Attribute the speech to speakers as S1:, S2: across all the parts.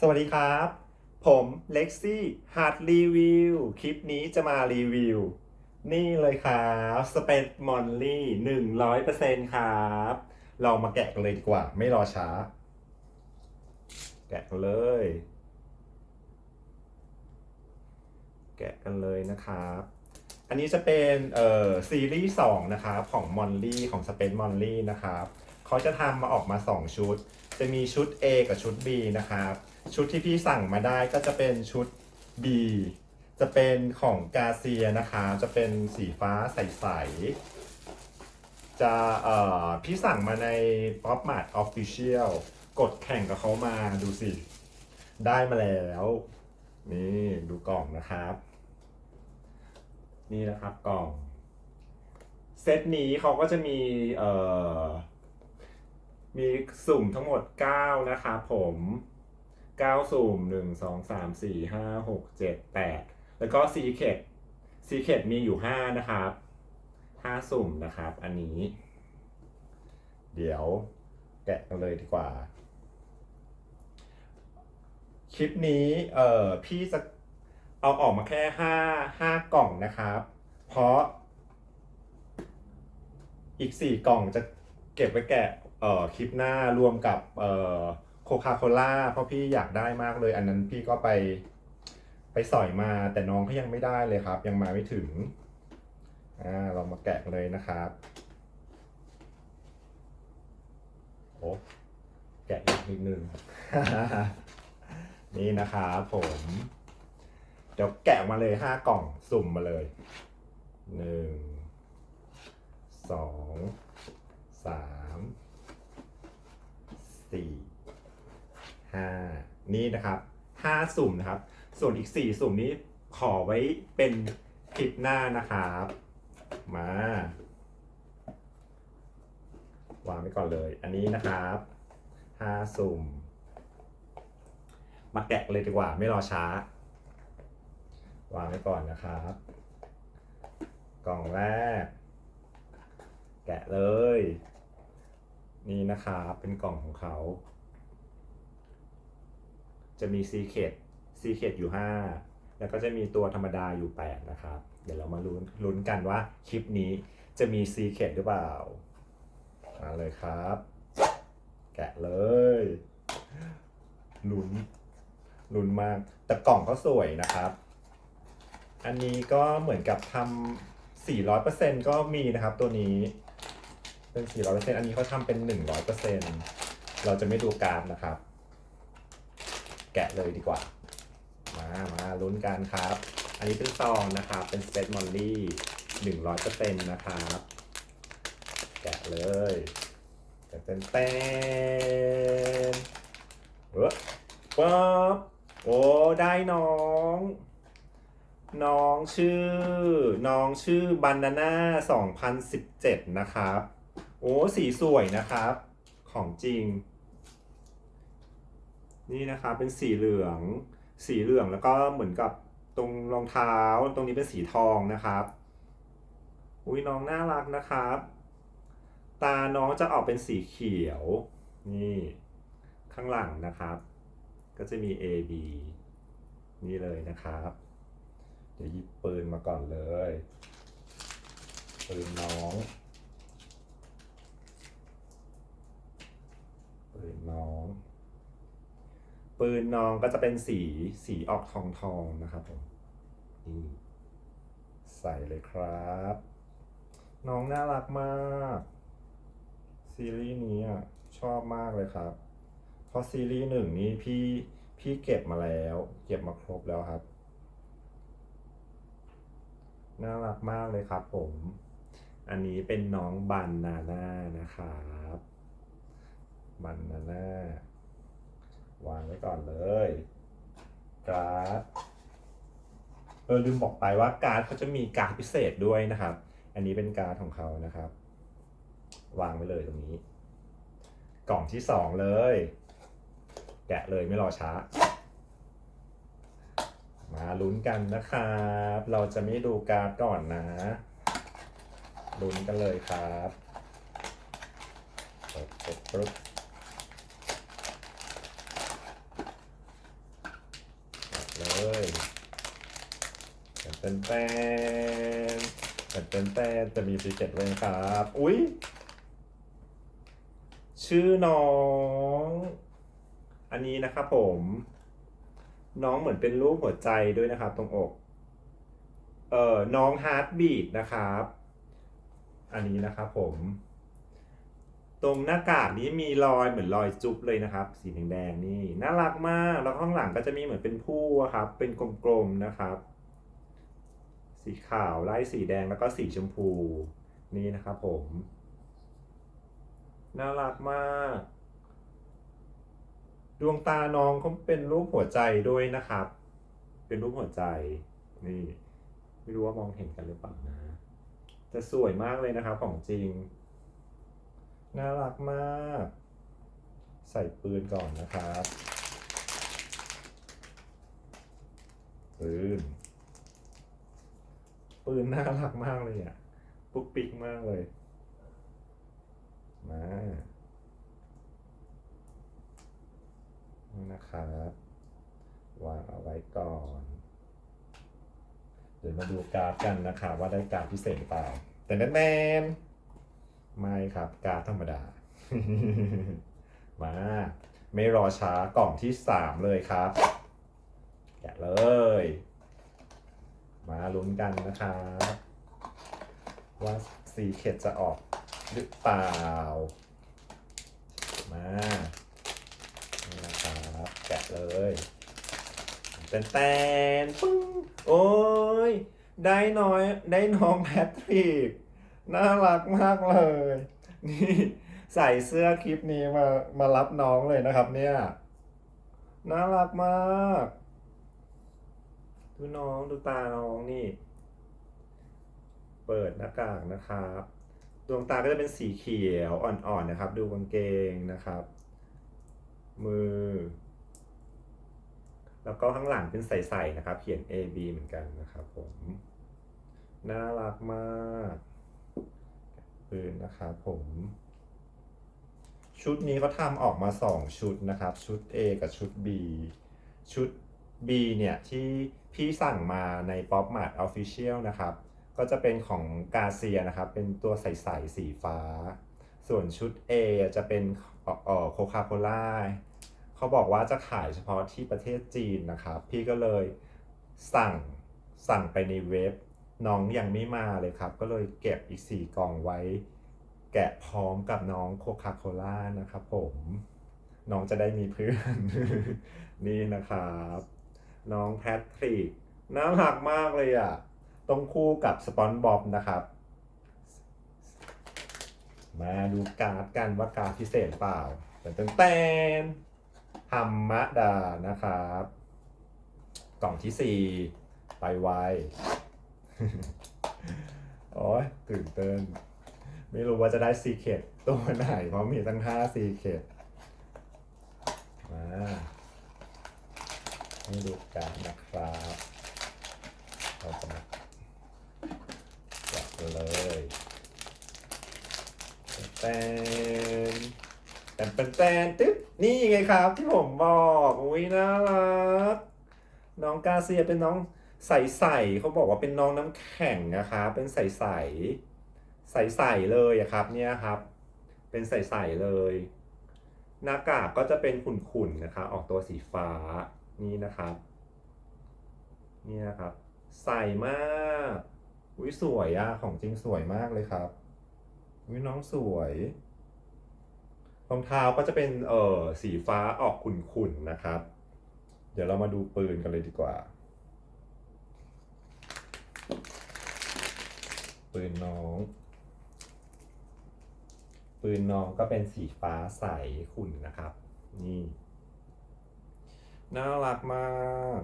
S1: สวัสดีครับ ผมเล็กซี่ฮาร์ดรีวิว คลิปนี้จะมารีวิว นี่เลยครับสเปซมอนลี่หนึ่งร้อยเปอร์เซ็นต์ครับ เรามาแกะกันเลยดีกว่า ไม่รอช้า แกะกันเลย แกะกันเลยนะครับ อันนี้จะเป็นเอ่อซีรีส์2นะครับ ของมอนลี่ของสเปนมอนลี่นะครับ เขาจะทำมาออกมา 2 ชุด จะมีชุด A กับชุด B นะครับ ชุดที่พี่สั่งมาได้ก็จะเป็นชุด B จะเป็นของกาเซียนะคะจะเป็นสีฟ้าใสๆจะเอ่อพี่สั่งมาใน Pop Mart Official กดแข่งกับเขามาดูสิ ได้มาแล้ว นี่ดูกล่องนะครับ นี่นะครับกล่อง เซตนี้เขาก็จะมีเอ่อ มีสุ่มทั้งหมด 9 นะครับผม 9 สุ่ม 1 2 3 4 5 6 7 8 แล้วก็ซีเคดซีเคดมีอยู่ 5 นะครับ 5 สุ่มนะครับ อันนี้ เดี๋ยวแกะกันเลยดีกว่า คลิปนี้เอ่อพี่จะเอาออกมาแค่ห้าห้ากล่องนะครับ เพราะอีกสี่กล่องจะเก็บไว้แกะ เอ่อคลิปหน้ารวมกับเอ่อโคคาโคล่าเพราะพี่อยากได้มากเลย อันนั้นพี่ก็ไปไปสอยมาแต่น้องเขายังไม่ได้เลยครับ ยังมาไม่ถึงอ่าเรามาแกะเลยนะครับโอ้แกะอีกนิดนึง นี่นะครับผมเดี๋ยวแกะมาเลยห้ากล่องสุ่มมาเลยหนึ่งสองสาม สี่ห้านี่นะครับห้าสุ่มนะครับ ส่วนอีกสี่สุ่มนี้ขอไว้เป็นคลิปหน้านะครับ มา วางไว้ก่อนเลย อันนี้นะครับห้าสุ่ม มาแกะเลยดีกว่า ไม่รอช้า วางไว้ก่อนนะครับ กล่องแรก แกะเลย นี่นะครับเป็นกล่องของเขา จะมีซีเคดซีเคดอยู่ 5 แล้วก็จะมีตัวธรรมดาอยู่ 8 นะครับ เดี๋ยวเรามาลุ้นลุ้นกันว่าคลิปนี้จะมีซีเคดหรือเปล่า มาเลยครับ แกะเลยลุ้นลุ้นมาก แต่กล่องก็สวยนะครับ อันนี้ก็เหมือนกับทำ400%ก็มีนะครับตัวนี้ เป็น400%อันนี้เขาทำเป็น100%เราจะไม่ดูการนะครับ แกะเลยดีกว่า มามาลุ้นกันครับ อันนี้เป็นซองนะครับ เป็นสเปซมอลลี่100%นต์นะครับ แกะเลยแกะเต้นเต้นเออป๊บโอ้ได้น้อง น้องชื่อ น้องชื่อบานาน่า2017 นะครับ อ้สีสวยนะครับ ของจริง นี่นะครับเป็นสีเหลือง สีเหลืองแล้วก็เหมือนกับตรงรองเท้าตรงนี้เป็นสีทองนะครับ อุ้ยน้องน่ารักนะครับ ตาน้องจะออกเป็นสีเขียว นี่ข้างหลังนะครับ ก็จะมี A B นี่เลยนะครับ เดี๋ยวหยิบปืนมาก่อนเลยปืนน้อง ปืนน้อง ปืนน้องก็จะเป็นสีสีออกทองทองนะครับผมนี่ใส่เลยครับ น้องน่ารักมาก ซีรีส์นี้อะชอบมากเลยครับ เพราะซีรีส์หนึ่งนี้พี่พี่เก็บมาแล้ว เก็บมาครบแล้วครับ น่ารักมากเลยครับผม อันนี้เป็นน้องบันนาน่านะครับ บันนาน่าวางไว้ก่อนเลยการ์ดเออลืมบอกไปว่าการ์ดเขาจะมีการ์ดพิเศษด้วยนะครับ อันนี้เป็นการ์ดของเขานะครับ วางไว้เลยตรงนี้ กล่องที่สองเลย แกะเลยไม่รอช้า มาลุ้นกันนะครับ เราจะไม่ดูการ์ดก่อนนะลุ้นกันเลยครับปึ๊บปึ๊บปึ๊บ เลยเป็นแป้นเป็นเป็นแป้นจะมีซีเกตเลยครับ อุ้ยชื่อน้อง อันนี้นะครับผม น้องเหมือนเป็นรูปหัวใจด้วยนะครับ ตรงอก เอ่อน้องฮาร์ดบีดนะครับ อันนี้นะครับผม ตรงหน้ากากนี้มีรอยเหมือนรอยจุ๊บเลยนะครับ สีแดงๆนี่น่ารักมาก แล้วข้างหลังก็จะมีเหมือนเป็นผู้ครับ เป็นกลมๆนะครับ สีขาวไล่สีแดงแล้วก็สีชมพูนี่นะครับผม น่ารักมาก ดวงตาน้องเขาเป็นรูปหัวใจด้วยนะครับ เป็นรูปหัวใจ นี่ ไม่รู้ว่ามองเห็นกันหรือเปล่านะแต่สวยมากเลยนะครับของจริง น่ารักมาก ใส่ปืนก่อนนะครับปืนปืนน่ารักมากเลยอะปุ๊กปิ๊กมากเลย มานะครับวางเอาไว้ก่อน เดี๋ยวมาดูการ์ดกันนะครับว่าได้การ์ดพิเศษหรือเปล่า แต่แน่น ไม่ครับการธรรมดา มา ไม่รอช้ากล่องที่สามเลยครับแกะเลย มาลุ้นกันนะครับว่าสีเข็ดจะออกหรือเปล่า มานี่นะครับแกะเลยเต้นเต้นปึ้ง โอ้ย ได้น้อย ได้น้องแพทริก น่ารักมากเลย นี่ใส่เสื้อคลิปนี้มามารับน้องเลยนะครับ เนี่ย น่ารักมาก ดูน้องดูตาน้องนี่ เปิดหน้ากากนะครับ ดวงตาก็จะเป็นสีเขียวอ่อนๆนะครับ ดูกางเกงนะครับ มือ แล้วก็ข้างหลังเป็นใสๆนะครับ เขียน A B เหมือนกันนะครับผม น่ารักมาก ปืนนะครับผม ชุดนี้เขาทำออกมา 2 ชุดนะครับ ชุด A กับชุด B ชุด B เนี่ยที่พี่สั่งมาใน Pop Mart Official นะครับ ก็จะเป็นของกาเซียนะครับ เป็นตัวใสๆสีฟ้า ส่วนชุด A จะเป็นโคคาโคล่าเขาบอกว่าจะขายเฉพาะที่ประเทศจีนนะครับ พี่ก็เลยสั่งสั่งไปในเว็บ น้องยังไม่มาเลยครับ ก็เลยเก็บอีก 4 กล่องไว้ แกะพร้อมกับน้องโคคาโคล่านะครับผมน้องจะได้มีเพื่อน นี่นะครับ น้องแพทริกน่ารักมากเลยอะต้องคู่กับสปอนบอบนะครับ มาดูการ์ดกันว่าการ์ดพิเศษเปล่าเต้นเต้นเต้นฮัมมะดานะครับ กล่องที่สี่ไปไว โอ้ยตื่นเต้น ไม่รู้ว่าจะได้ซีเคดตัวไหน เพราะมีตั้งห้าซีเคดมาให้ดูกันนะครับเราจะมาจับเลยแตนแตนแตนแตนตึ๊บนี่ไงครับที่ผมบอก อุ้ยน่ารัก น้องกาเซียเป็นน้อง ใสๆเขาบอกว่าเป็นน้องน้ำแข็งนะครับเป็นใสๆใสๆเลยอะครับเนี่ยครับ เป็นใสๆเลย หน้ากากก็จะเป็นขุ่นๆนะครับออกตัวสีฟ้านี่นะครับนี่นะครับ ใสมากอุ้ยสวยอะของจริงสวยมากเลยครับอุ้ยน้องสวยรองเท้าก็จะเป็นเออสีฟ้าออกขุ่นๆนะครับ เดี๋ยวเรามาดูปืนกันเลยดีกว่า ปืนน้อง ปืนน้องก็เป็นสีฟ้าใสขุ่นนะครับ นี่ น่ารักมาก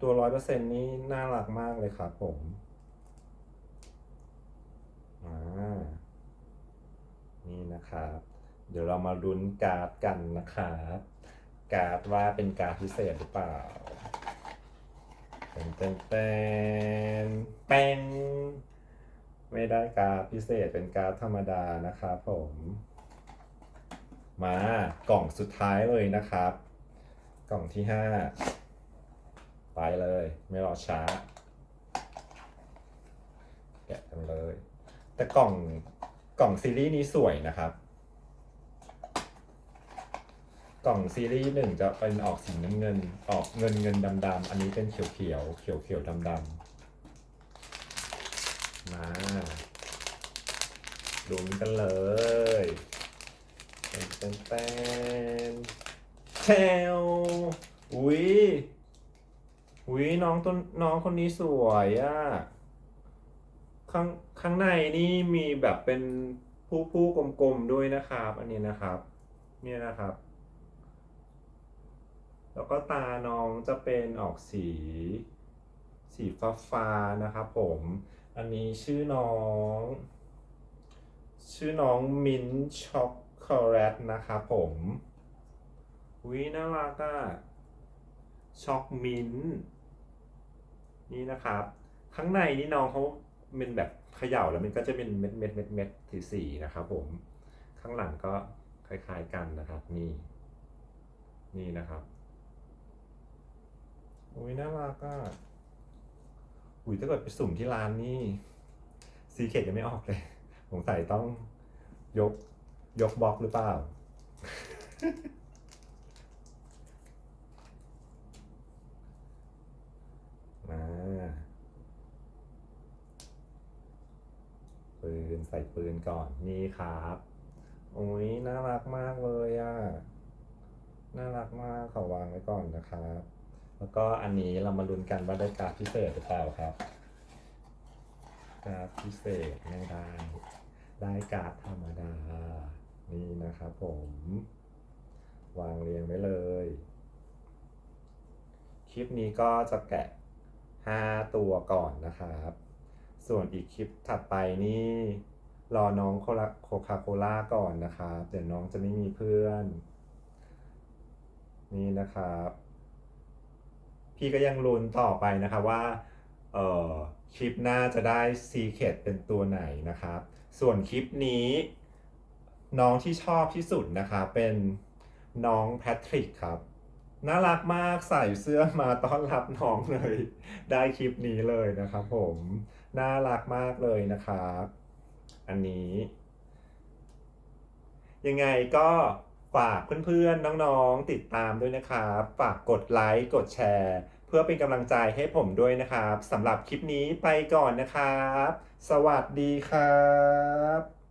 S1: ตัวร้อยเปอร์เซ็นต์นี้น่ารักมากเลยครับผมอ่านี่นะครับ เดี๋ยวเรามาลุ้นการ์ดกันนะครับ การ์ดว่าเป็นการ์ดพิเศษหรือเปล่า เป็นเป็นเป็นเป็นไม่ได้การ์ดพิเศษเป็นการ์ดธรรมดานะครับผม มากล่องสุดท้ายเลยนะครับ กล่องที่ห้าไปเลย ไม่รอช้า แกะกันเลย แต่กล่องกล่องซีรีส์นี้สวยนะครับ กล่องซีรีส์หนึ่งจะเป็นออกสีน้ำเงิน ออกเงินเงินดำดำอันนี้เป็นเขียวเขียวเขียวเขียวดำดำมาดูกันเลยเต้นเต้นเต้นแชวอุ้ยอุ้ยน้องต้นน้องคนนี้สวยอะ่ะข้างข้างในนี่มีแบบเป็นผู้ผู้กลมๆด้วยนะครับ อันนี้นะครับ เนี่ยนะครับ แล้วก็ตาน้องจะเป็นออกสี สีฟ้าฟ้าๆนะครับผม อันนี้ชื่อน้อง ชื่อน้องมิ้นช็อกโกแลตนะครับผมวิน่ารักอะช็อกมิ้นนี่นะครับ ข้างในนี่น้องเขาเป็นแบบเขย่าแล้วมันก็จะเป็นเม็ดเม็ดเม็ดเม็ดสีสีนะครับผม ข้างหลังก็คล้ายๆกันนะครับ นี่ นี่นะครับ อุ้ยน่ารักอะอุ้ยถ้าเกิดไปสุ่มที่ร้านนี่ซีเคดยังไม่ออกเลยสงสัยต้องยกยกบล็อกหรือเปล่า มาปืนใส่ปืนก่อนนี่ครับโอ้ยน่ารักมากเลยอะ น่ารักมากขอวางไว้ก่อนนะครับ แล้วก็อันนี้เรามาลุ้นกันว่าได้การ์ดพิเศษหรือเปล่าครับ การ์ดพิเศษไม่ได้ ได้การ์ดธรรมดา นี่นะครับผม วางเรียงไว้เลย คลิปนี้ก็จะแกะ 5 ตัวก่อนนะครับ ส่วนอีกคลิปถัดไปนี่รอน้องโคลาโคคาโคล่าก่อนนะครับ เดี๋ยวน้องจะไม่มีเพื่อน นี่นะครับ พี่ก็ยังลุ้นต่อไปนะครับว่าเอ่อคลิปหน้าจะได้ซีเคดเป็นตัวไหนนะครับ ส่วนคลิปนี้น้องที่ชอบที่สุดนะครับเป็นน้องแพทริกครับ น่ารักมากใส่เสื้อมาต้อนรับน้องเลย ได้คลิปนี้เลยนะครับผม น่ารักมากเลยนะครับ อันนี้ ยังไงก็ ฝากเพื่อนๆ น้องๆ ติดตามด้วยนะครับ ฝากกดไลค์ กดแชร์ เพื่อเป็นกำลังใจให้ผมด้วยนะครับสำหรับคลิปนี้ไปก่อนนะครับ สวัสดีครับ